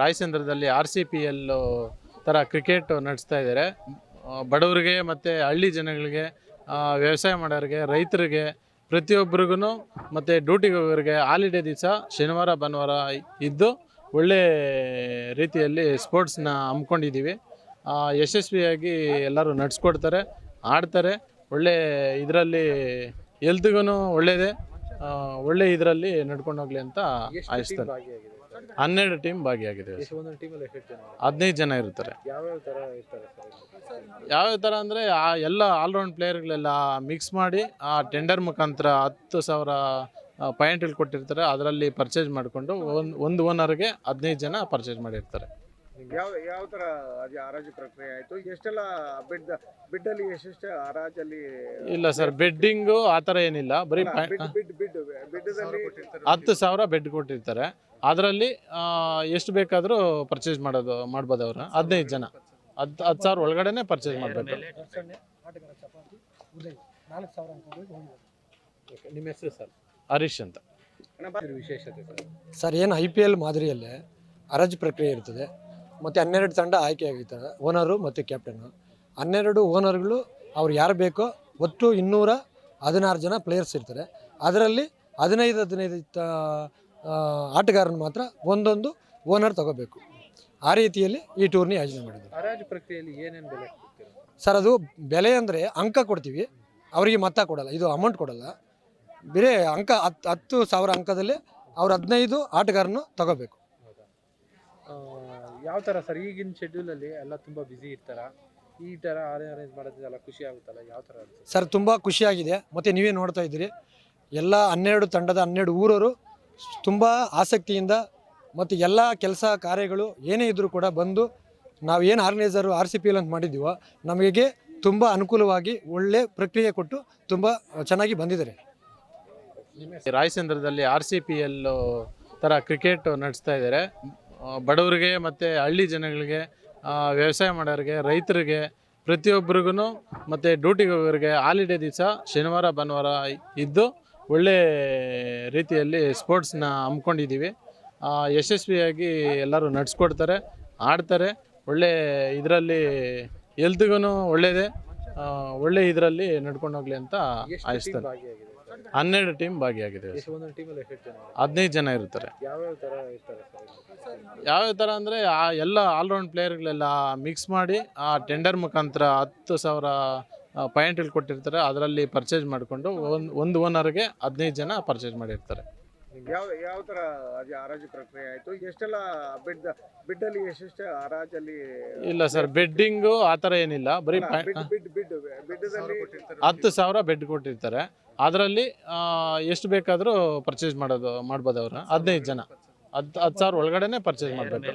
ರಾಯಚಂದ್ರದಲ್ಲಿ R C P L ಥರ cricket ನಡೆಸ್ತಾ ಇದ್ದಾರೆ. ಬಡವರಿಗೆ ಮತ್ತು ಹಳ್ಳಿ ಜನಗಳಿಗೆ ವ್ಯವಸಾಯ ಮಾಡೋರಿಗೆ ರೈತರಿಗೆ ಪ್ರತಿಯೊಬ್ಬರಿಗೂ ಮತ್ತು ಡ್ಯೂಟಿಗೆ ಹೋಗೋರಿಗೆ ಹಾಲಿಡೇ ದಿವಸ ಶನಿವಾರ ಭಾನುವಾರ ಇದ್ದು ಒಳ್ಳೆ ರೀತಿಯಲ್ಲಿ ಸ್ಪೋರ್ಟ್ಸ್ನ ಹಮ್ಮಿಕೊಂಡಿದ್ದೀವಿ. ಯಶಸ್ವಿಯಾಗಿ ಎಲ್ಲರೂ ನಡೆಸ್ಕೊಡ್ತಾರೆ ಆಡ್ತಾರೆ. ಒಳ್ಳೆ ಇದರಲ್ಲಿ ಎಲ್ತ್ಗೂ ಒಳ್ಳೆಯದೇ ಒಳ್ಳೆ ಇದರಲ್ಲಿ ನಡ್ಕೊಂಡು ಹೋಗ್ಲಿ ಅಂತ ಆಯಿಸ್ತಾರೆ. ಹನ್ನೆರಡು ಟೀಮ್ ಭಾಗಿಯಾಗಿದೆ. ಹದಿನೈದು ಜನ ಇರ್ತಾರೆ. ಯಾವ್ಯಾವ ಥರ ಯಾವ್ಯಾವ ಥರ ಅಂದರೆ ಆ ಎಲ್ಲ ಆಲ್ರೌಂಡ್ ಪ್ಲೇಯರ್ಗಳೆಲ್ಲ ಮಿಕ್ಸ್ ಮಾಡಿ ಆ ಟೆಂಡರ್ ಮುಖಾಂತರ ಹತ್ತು ಸಾವಿರ ಪಾಯಿಂಟ್ಗಳು ಕೊಟ್ಟಿರ್ತಾರೆ. ಅದರಲ್ಲಿ ಪರ್ಚೇಸ್ ಮಾಡಿಕೊಂಡು ಒಂದು ಒಂದು ಓನರ್ಗೆ ಹದಿನೈದು ಜನ ಪರ್ಚೇಸ್ ಮಾಡಿರ್ತಾರೆ. ಯಾವ ಯಾವ ತರ ಅದು ಹರಾಜು ಪ್ರಕ್ರಿಯೆ ಆಯ್ತು? ಎಷ್ಟೆಲ್ಲ ಬಿಡ್ ಬಿಡ್ಡಲ್ಲಿ ಎಷ್ಟೆಷ್ಟು ಹರಾಜಲ್ಲಿ ಇಲ್ಲ ಸರ್ ಬೆಡ್ಡಿಂಗು ಆ ಥರ ಏನಿಲ್ಲ. ಬರೀ ಅಲ್ಲ, ಬಿಡ್ ಬಿಡ್ ಬಿಡ್ ಬಿಡ್ಡದಲ್ಲಿ ಹತ್ತು ಸಾವಿರ ಬೆಡ್ ಕೊಟ್ಟಿರ್ತಾರೆ. ಅದರಲ್ಲಿ ಎಷ್ಟು ಬೇಕಾದರೂ ಪರ್ಚೇಸ್ ಮಾಡೋದು ಮಾಡ್ಬೋದು ಅವರು. ಹದಿನೈದು ಜನ. ಹತ್ತು ಹತ್ತು ಸಾವಿರ ಒಳಗಡೆನೆ ಪರ್ಚೇಸ್ ಮಾಡಬೇಕು. ನಿಮ್ಮ ಹೆಸರು ಸರ್ ಹರೀಶ್ ಅಂತ. ವಿಶೇಷತೆ ಸರ್ ಸರ್ ಏನು ಐ ಪಿ ಎಲ್ ಮಾದರಿಯಲ್ಲೇ ಹರಾಜು ಪ್ರಕ್ರಿಯೆ ಇರ್ತದೆ. ಮತ್ತು ಹನ್ನೆರಡು ತಂಡ ಆಯ್ಕೆಯಾಗಿರ್ತವೆ ಓನರು ಮತ್ತು ಕ್ಯಾಪ್ಟನ್ನು ಹನ್ನೆರಡು ಓನರ್ಗಳು ಅವ್ರು ಯಾರು ಬೇಕೋ ಒಟ್ಟು ಇನ್ನೂರ ಹದಿನಾರು ಜನ ಪ್ಲೇಯರ್ಸ್ ಇರ್ತಾರೆ. ಅದರಲ್ಲಿ ಹದಿನೈದು ಹದಿನೈದು ಆಟಗಾರನ ಮಾತ್ರ ಒಂದೊಂದು ಓನರ್ ತಗೋಬೇಕು. ಆ ರೀತಿಯಲ್ಲಿ ಈ ಟೂರ್ನಿ ಆಯೋಜನೆ ಮಾಡಿದ್ರು. ಹರಾಜು ಪ್ರಕ್ರಿಯೆಯಲ್ಲಿ ಏನೇನು ಬೆಲೆ ಸರ್ ಅದು ಬೆಲೆ ಅಂದರೆ ಅಂಕ ಕೊಡ್ತೀವಿ. ಅವರಿಗೆ ಮೊತ್ತ ಕೊಡಲ್ಲ ಇದು ಅಮೌಂಟ್ ಕೊಡಲ್ಲ. ಬೇರೆ ಅಂಕ ಹತ್ತು ಹತ್ತು ಸಾವಿರ ಅಂಕದಲ್ಲಿ ಅವ್ರು ಹದಿನೈದು ಆಟಗಾರನು ತಗೋಬೇಕು. ಯಾವ ಥರ ಸರ್? ಈಗಿನ ಶೆಡ್ಯೂಲಲ್ಲಿ ಎಲ್ಲ ತುಂಬ ಬ್ಯುಸಿ ಇರ್ತಾರ? ಈ ಥರ ಅರೇಂಜ್ ಮಾಡೋದ್ರೆಲ್ಲ ಖುಷಿ ಆಗುತ್ತಲ್ಲ? ಯಾವ ಥರ ಸರ್ ತುಂಬ ಖುಷಿಯಾಗಿದೆ ಮತ್ತು ನೀವೇ ನೋಡ್ತಾ ಇದ್ದೀರಿ ಎಲ್ಲ ಹನ್ನೆರಡು ತಂಡದ ಹನ್ನೆರಡು ಊರವರು ತುಂಬ ಆಸಕ್ತಿಯಿಂದ ಮತ್ತು ಎಲ್ಲ ಕೆಲಸ ಕಾರ್ಯಗಳು ಏನೇ ಇದ್ದರೂ ಕೂಡ ಬಂದು ನಾವು ಏನು organiser R C P L ಅಂತ ಮಾಡಿದ್ದೀವೋ ನಮಗೆ ತುಂಬ ಅನುಕೂಲವಾಗಿ ಒಳ್ಳೆ ಪ್ರಕ್ರಿಯೆ ಕೊಟ್ಟು ತುಂಬ ಚೆನ್ನಾಗಿ ಬಂದಿದ್ದಾರೆ. ರಾಯಚಂದ್ರದಲ್ಲಿ ಆರ್ ಸಿ ಪಿ ಎಲ್ ಥರ ಕ್ರಿಕೆಟ್ ನಡೆಸ್ತಾ ಇದ್ದಾರೆ. ಬಡವರಿಗೆ ಮತ್ತು ಹಳ್ಳಿ ಜನಗಳಿಗೆ ವ್ಯವಸಾಯ ಮಾಡೋರಿಗೆ ರೈತರಿಗೆ ಪ್ರತಿಯೊಬ್ಬರಿಗೂ ಮತ್ತು ಡ್ಯೂಟಿಗೆ ಹೋಗೋರಿಗೆ ಹಾಲಿಡೇ ದಿವಸ ಶನಿವಾರ ಭಾನುವಾರ ಇದ್ದು ಒಳ್ಳೆ ರೀತಿಯಲ್ಲಿ ಸ್ಪೋರ್ಟ್ಸ್ನ ಹಮ್ಮಿಕೊಂಡಿದ್ದೀವಿ. ಯಶಸ್ವಿಯಾಗಿ ಎಲ್ಲರೂ ನಡೆಸ್ಕೊಡ್ತಾರೆ ಆಡ್ತಾರೆ. ಒಳ್ಳೆ ಇದರಲ್ಲಿ ಎಲ್ತ್ಗೂ ಒಳ್ಳೆಯದೇ ಒಳ್ಳೆ ಇದರಲ್ಲಿ ನಡ್ಕೊಂಡು ಹೋಗ್ಲಿ ಅಂತ ಆಯಿಸ್ತಾರೆ ಹನ್ನೆರಡು ಟೀಮ್ ಭಾಗಿಯಾಗಿದೆ. ಎಷ್ಟು ಒಂದೊಂದು ಟೀಮಲ್ಲಿ ಎಷ್ಟು ಜನ ಹದಿನೈದು ಜನ ಇರ್ತಾರೆ ಯಾವ್ಯಾವ ಥರ ಇರ್ತಾರೆ ಸರ್ ಯಾವ್ಯಾವ ಥರ ಅಂದರೆ ಆ ಎಲ್ಲ ಆಲ್ರೌಂಡ್ ಪ್ಲೇಯರ್ಗಳೆಲ್ಲ ಮಿಕ್ಸ್ ಮಾಡಿ ಆ ಟೆಂಡರ್ ಮುಖಾಂತರ ಹತ್ತು ಸಾವಿರ ಪಾಯಿಂಟ್ಗಳು ಕೊಟ್ಟಿರ್ತಾರೆ. ಅದರಲ್ಲಿ ಪರ್ಚೇಸ್ ಮಾಡಿಕೊಂಡು ಒಂದು ಒಂದು ಓನರ್ಗೆ ಹದಿನೈದು ಜನ ಪರ್ಚೇಸ್ ಮಾಡಿರ್ತಾರೆ. ಯಾವ ಯಾವ ತರ ಅದು ಹರಾಜು ಪ್ರಕ್ರಿಯೆ ಆಯ್ತು? ಎಷ್ಟೆಲ್ಲ ಬಿಡ್ ಬಿಡ್ಡಲ್ಲಿ ಎಷ್ಟೆಷ್ಟು ಹರಾಜಲ್ಲಿ ಇಲ್ಲ ಸರ್ ಬೆಡ್ಡಿಂಗು ಆ ಥರ ಏನಿಲ್ಲ. ಬರೀ ಬಿಡ್ ಬಿಡ್ ಬಿಡ್ ಬಿಡ್ಡದಲ್ಲಿ ಹತ್ತು ಸಾವಿರ ಬೆಡ್ ಕೊಟ್ಟಿರ್ತಾರೆ. ಅದರಲ್ಲಿ ಎಷ್ಟು ಬೇಕಾದರೂ ಪರ್ಚೇಸ್ ಮಾಡೋದು, ಮಾಡ್ಬೋದು ಅವರು. ಹದಿನೈದು ಜನ. ಹತ್ತು ಹತ್ತು ಸಾವಿರ ಒಳಗಡೆನೆ ಪರ್ಚೇಸ್ ಮಾಡಬೇಕು.